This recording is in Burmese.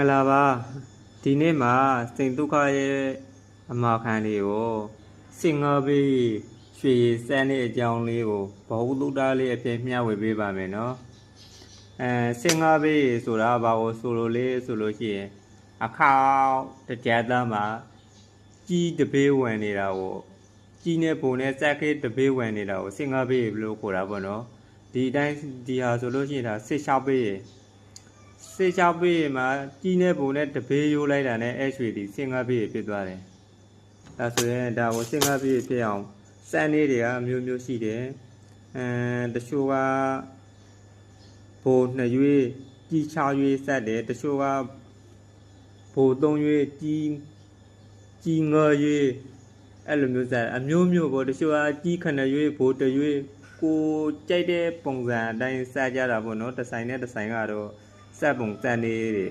င်္ဂလာပါဒီနေ့မှာစိန်ဒုက္ခရဲ့အမှာခံလေးကိုစင်ငါဘေးရွှေစမ်းတဲ့အကြောင်းလေးကိုဘဟုတုတ္တလေးအဖြစ်မျှဝေပေးပါမယ်နော်အဲစင်ငါဘေးဆိုတာဘာကိုဆိုလိုလေးဆိုလို့ရှိရင်အခါတစ်ကြက်သားမှာကြီးတပေးဝင်နေတာကိုကြီးနဲ့ပုံနဲ့စက်ခေးတပေးဝင်နေတာကိုစင်ငါဘေးလို့ခေါ်တာပေါ့နော်ဒီအတိုင်းဒီဟာဆိုလို့ရှိရင်ဒါစစ်ချောက်ပေး စေချောက်ပေးမှာကြီးနေပုံနဲ့တပေးရိုးလိုက်တာနဲ့အဲ့ရွှေဒီစင်ကားပေးဖြစ်သွားတယ်။ဒါဆိုရင်ဒါကိုစင်ကားပေးဖြစ်အောင်စမ်းလေးတွေကအမျိုးမျိုးရှိတယ်။အဲတချို့ကဘိုးနှစ်ရွေးကြီးချရွေးဆက်တယ်တချို့ကဘိုးသုံးရွေးကြီးကြီးငယ်ရွေးအဲ့လိုမျိုးဆက်အမျိုးမျိုးပေါ့တချို့ကကြီးခဏရွေးဘိုးတရွေးကိုကြိုက်တဲ့ပုံစံအတိုင်းစကြတာပေါ့နော်တစ်ဆိုင်နဲ့တစ်ဆိုင်ကတော့ စက်ပုံစံလေးတွေ